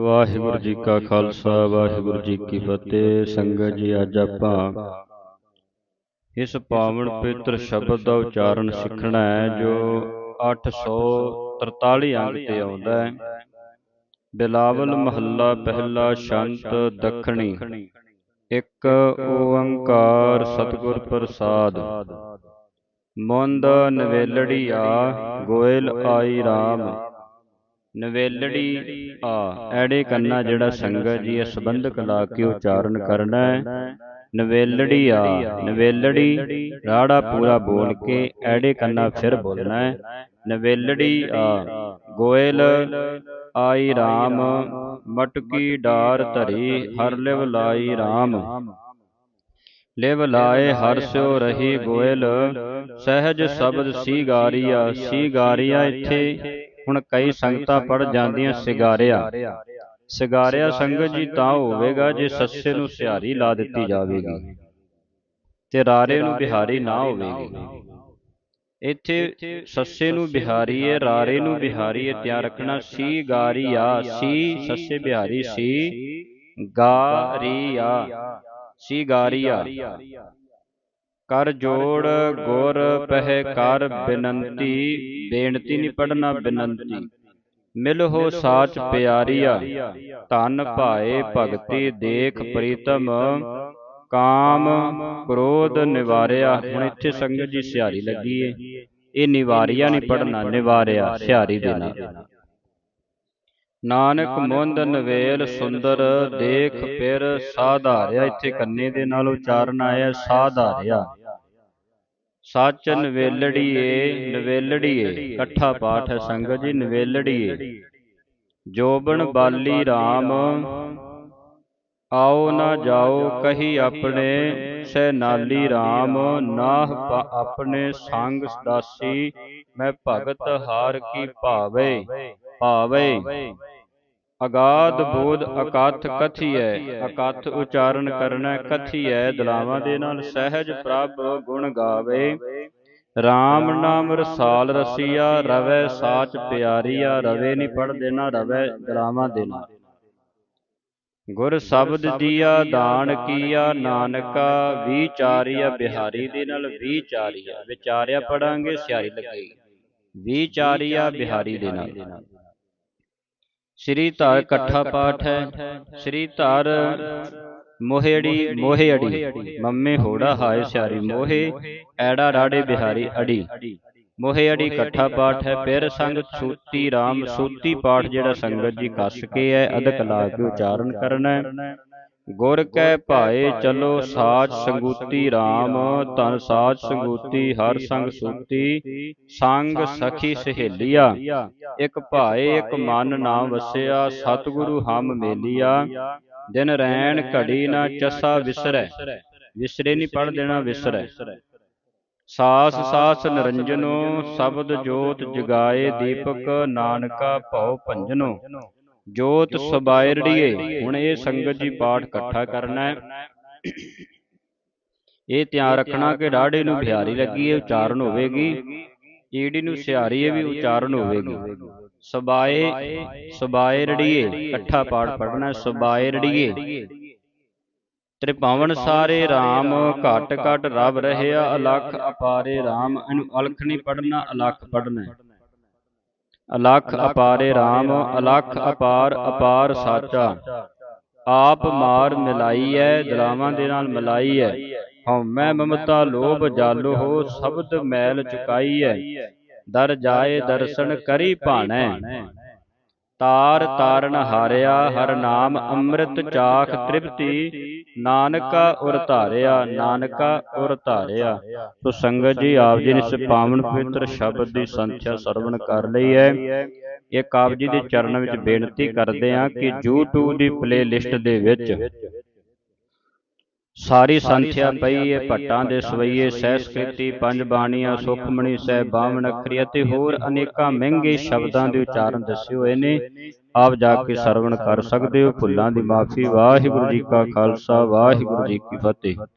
ਵਾਹਿਗੁਰੂ ਜੀ ਕਾ ਖਾਲਸਾ, ਵਾਹਿਗੁਰੂ ਜੀ ਕੀ ਫਤਿਹ। ਸੰਗਤ ਜੀ, ਅੱਜ ਆਪਾਂ ਇਸ ਪਾਵਨ ਪਵਿੱਤਰ ਸ਼ਬਦ ਦਾ ਉਚਾਰਨ ਸਿੱਖਣਾ ਹੈ, ਜੋ 843 ਅੰਗ ਤੇ ਆਉਂਦਾ ਹੈ। ਬਿਲਾਵਲ ਮਹੱਲਾ, ਪਹਿਲਾ ਸ਼ੰਤ, ਦੱਖਣੀ। ਇੱਕ ਓੰਕਾਰ ਸਤਿਗੁਰ ਪ੍ਰਸਾਦ। ਮੁੰਦ ਨਵੇਲੜੀ ਆ, ਗੋਇਲ ਆਈ RAM ਨਵੇਲੜੀ ਆ। ਐੜੇ ਕੰਨਾ ਜਿਹੜਾ ਸੰਗਤ ਜੀ ਇਹ ਸੰਬੰਧਕ ਲਾ ਕੇ ਉਚਾਰਨ ਕਰਨਾ ਹੈ। ਨਵੇਲੜੀ ਆ ਨਵੇਲੜੀ ਰਾੜਾ ਪੂਰਾ ਬੋਲ ਕੇ ਐੜੇ ਕੰਨਾ ਫਿਰ ਬੋਲਣਾ ਹੈ। ਨਵੇਲੜੀ ਆ। ਗੋਇਲ ਆਈ RAM ਮਟਕੀ ਡਾਰ ਧਰੀ ਹਰ ਲਿਵ ਲਾਈ RAM ਲਿਵ ਲਾਏ ਹਰ ਸਿਓ ਰਹੀ ਗੋਇਲ। ਸਹਿਜ ਸ਼ਬਦ ਸੀ ਗਾਰੀਆ ਸੀ ਗਾਰੀਆ ਇੱਥੇ। ਹੁਣ ਕਈ ਸੰਗਤਾਂ ਪੜ ਜਾਂਦੀਆਂ ਸਿਗਾਰਿਆ। ਸਿਗਾਰਿਆ। ਸੰਗਤ ਜੀ ਤਾਂ ਹੋਵੇਗਾ ਜੇ ਸੱਸੇ ਨੂੰ ਸਿਹਾਰੀ ਲਾ ਦਿੱਤੀ ਜਾਵੇਗੀ। ਤੇ ਰਾਰੇ ਨੂੰ ਬਿਹਾਰੀ ਨਾ ਹੋਵੇਗੀ। ਇੱਥੇ ਸੱਸੇ ਨੂੰ ਬਿਹਾਰੀ ਹੈ ਰਾਰੇ ਨੂੰ ਬਿਹਾਰੀ ਹੈ ਧਿਆਨ ਰੱਖਣਾ ਸੀ ਗਾਰੀਆ ਸੀ ਸੱਸੇ ਬਿਹਾਰੀ ਸੀ ਗਾਰੀਆ ਸੀ ਗਾਰੀਆ ਕਰ ਜੋੜ ਗੁਰ ਪਹਿ ਕਰ ਬਿਨੰਤੀ ਬੇਨਤੀ ਨਹੀਂ ਪੜਨਾ ਬਿਨੰਤੀ। ਮਿਲਹੁ ਸਾਚ ਪਿਆਰੀਆ ਧਨ ਭਾਏ ਭਗਤੀ ਦੇਖ ਪ੍ਰੀਤਮ ਕਾਮ ਕ੍ਰੋਧ ਨਿਵਾਰਿਆ। ਹੁਣ ਇੱਥੇ ਸੰਗਤ ਜੀ ਸਿਹਾਰੀ ਲੱਗੀ ਏ। ਇਹ ਨਿਵਾਰਿਆ ਨਹੀਂ ਪੜਨਾ ਨਿਵਾਰਿਆ ਸਿਹਾਰੀ ਦੇ ਨਾਲ। ਨਾਨਕ ਮੁੰਦ ਨਵੇਲ ਸੁੰਦਰ ਦੇਖ ਫਿਰ ਸਾਧਾਰਿਆ। ਇੱਥੇ ਕੰਨੇ ਦੇ ਨਾਲ ਉਚਾਰਨ ਆਇਆ ਸਾਧਾਰਿਆ। ਸੱਚ ਨਵੇਲੜੀਏ ਨਵੇਲੜੀਏ। ਇਕੱਠਾ ਪਾਠ ਹੈ ਸੰਗਤ ਜੀ ਨਵੇਲੜੀਏ। ਜੋਬਨ ਬਾਲੀ RAM ਆਓ ਨਾ ਜਾਓ ਕਹੀ ਆਪਣੇ ਸਹਿ ਨਾਲੀ RAM ਨਾਹ ਆਪਣੇ ਸੰਗ ਦਾਸੀ ਮੈਂ ਭਗਤ ਹਾਰ ਕੀ ਭਾਵੇ। ਭਾਵੇ। ਅਗਾਧ ਬੋਧ ਅਕਥ ਕਥੀਐ ਅਕਥ ਉਚਾਰਨ ਕਰਨਾ ਕਥੀਐ ਦਲਾਵਾਂ ਦੇ ਨਾਲ ਸਹਿਜ ਪ੍ਰਭ ਗੁਣ ਗਾਵੇ। RAM ਨਾਮ ਰਸਾਲ ਰਸੀਆ ਰਵੈ ਸਾਚ ਪਿਆਰੀਆ ਰਵੇ ਨਹੀਂ ਪੜ ਦੇਣਾ ਰਵੈ ਦਲਾਵਾਂ ਦੇ ਨਾਲ। ਗੁਰ ਸ਼ਬਦ ਦੀਆ ਦਾਨ ਕੀਆ ਨਾਨਕਾ ਵਿਚਾਰੀਆ ਬਿਹਾਰੀ ਦੇ ਨਾਲ ਵਿਚਾਰੀਆ ਵਿਚਾਰਿਆ ਪੜਾਂਗੇ ਸਿਆਰੀ ਲੱਗੇਗੀ ਵਿਚਾਰੀਆ ਬਿਹਾਰੀ ਦੇ ਨਾਲ। ਸ੍ਰੀ ਧਰ ਇਕੱਠਾ ਪਾਠ ਹੈ। ਸ੍ਰੀ ਧਰ ਮੋਹੇੜੀ ਮੋਹੇੜੀ ਮੰਮੇ ਹੋੜਾ ਹਾਏ ਸਿਆਰੀ ਮੋਹੇ ਐੜਾ ਰਾੜੇ ਬਿਹਾਰੀ ਅੜੀ। ਮੋਹੇ ਅੜੀ ਇਕੱਠਾ ਪਾਠ ਹੈ। ਫਿਰ ਸੰਗ ਸੂਤੀ RAM ਸੂਤੀ ਪਾਠ ਜਿਹੜਾ ਸੰਗਤ ਜੀ ਕੱਸ ਕੇ ਹੈ ਅਦਕ ਲਾ ਕੇ ਉਚਾਰਨ ਕਰਨਾ। ਹੈ ਗੁਰ ਕੈ ਭਾਏ ਚਲੋ ਸਾਚ ਸੰਗੂਤੀ RAM ਧਨ ਸਾਚ ਸੰਗੂਤੀ ਹਰ ਸੰਗ ਸੂਤੀ ਸੰਗ ਸਖੀ ਸਹੇਲੀਆ। ਇਕ ਭਾਏ ਇਕ ਮਨ ਨਾਮ ਵਸਿਆ ਸਤਿਗੁਰੂ ਹਮ ਮੇਲੀਆ। ਦਿਨ ਰੈਣ ਘੜੀ ਨਾ ਚਸਾ ਵਿਸਰੈ। ਵਿਸਰੇ। ਨਹੀਂ ਪੜ ਦੇਣਾ ਵਿਸਰੈ। ਸਾਸ ਸਾਸ ਨਿਰੰਜਨੋ ਸ਼ਬਦ ਜੋਤ ਜਗਾਏ ਦੀਪਕ ਨਾਨਕਾ ਭਉ ਭੰਜਨੋ। ਜੋਤ ਸਬਾਇਰੜੀਏ ਹੁਣ ਇਹ ਸੰਗਤ ਜੀ ਪਾਠ ਇਕੱਠਾ ਕਰਨਾ ਹੈ। ਇਹ ਧਿਆਨ ਰੱਖਣਾ ਕਿ ਰਾੜੇ ਨੂੰ ਬਿਹਾਰੀ ਲੱਗੀ ਹੈ ਉਚਾਰਨ ਹੋਵੇਗੀ। ਈੜੀ ਨੂੰ ਸਿਹਾਰੀ ਇਹ ਵੀ ਉਚਾਰਨ ਹੋਵੇਗੀ। ਸਬਾਏ ਸਬਾਇਰੜੀਏ ਇਕੱਠਾ ਪਾਠ ਪੜਨਾ ਸਬਾਇਰੜੀਏ ਤ੍ਰਿਭਾਵਨ ਸਾਰੇ RAM ਘਟ ਘਟ ਰਵ ਰਹਿਆ ਅਲਖ ਅਪਾਰੇ RAM ਇਹਨੂੰ ਅਲਖ ਨਹੀਂ ਪੜਨਾ ਅਲਖ ਪੜਨਾ ਅਲਖ ਅਪਾਰੇ RAM ਅਲਖ ਅਪਾਰ ਅਪਾਰ ਸਾਚਾ। ਆਪ ਮਾਰ ਮਿਲਾਈ ਐ ਦਲਾਵਾਂ ਦੇ ਨਾਲ ਮਿਲਾਈ ਐ। ਹਉਮੈ ਮਮਤਾ ਲੋਭ ਜਾਲੋ ਹੋ ਸ਼ਬਦ ਮੈਲ ਚੁਕਾਈ ਐ। ਦਰ ਜਾਏ ਦਰਸ਼ਨ ਕਰੀ ਭਾਣੈ। ਤਾਰ ਤਾਰਨ ਹਾਰਿਆ ਹਰ ਨਾਮ ਅੰਮ੍ਰਿਤ ਚਾਖ ਤ੍ਰਿਪਤੀ ਨਾਨਕਾ ਉਰ ਧਾਰਿਆ ਨਾਨਕਾ ਉਰ ਧਾਰਿਆ। ਸੋ ਸੰਗਤ ਜੀ ਆਪ ਜੀ ਨੇ ਇਸ ਪਾਵਨ ਪਵਿੱਤਰ ਸ਼ਬਦ ਦੀ ਸੰਥਿਆ ਸਰਵਣ ਕਰ ਲਈ ਹੈ। ਇਹ ਆਪ ਜੀ ਦੇ ਚਰਨ ਵਿੱਚ ਬੇਨਤੀ ਕਰਦੇ ਹਾਂ ਕਿ YouTube ਦੀ ਪਲੇਲਿਸਟ ਦੇ ਵਿੱਚ ਸਾਰੀ ਸੰਥਿਆ ਪਈ ਹੈ ਭੱਟਾਂ ਦੇ ਸਵਈਏ ਸਹਿਸਕ੍ਰਿਤੀ ਪੰਜ ਬਾਣੀਆਂ ਸੁਖਮਣੀ ਸਹਿ ਬਾਵਨ ਅਖਰੀ ਅਤੇ ਹੋਰ ਅਨੇਕਾਂ ਮਹਿੰਗੇ ਸ਼ਬਦਾਂ ਦੇ ਉਚਾਰਨ ਦੱਸੇ ਹੋਏ ਨੇ। ਆਪ ਜਾ ਕੇ ਸਰਵਣ ਕਰ ਸਕਦੇ ਹੋ ਭੁੱਲਾਂ ਦੀ ਮਾਫੀ। ਵਾਹਿਗੁਰੂ ਜੀ ਕਾ ਖਾਲਸਾ ਵਾਹਿਗੁਰੂ ਜੀ ਕੀ ਫਤਿਹ।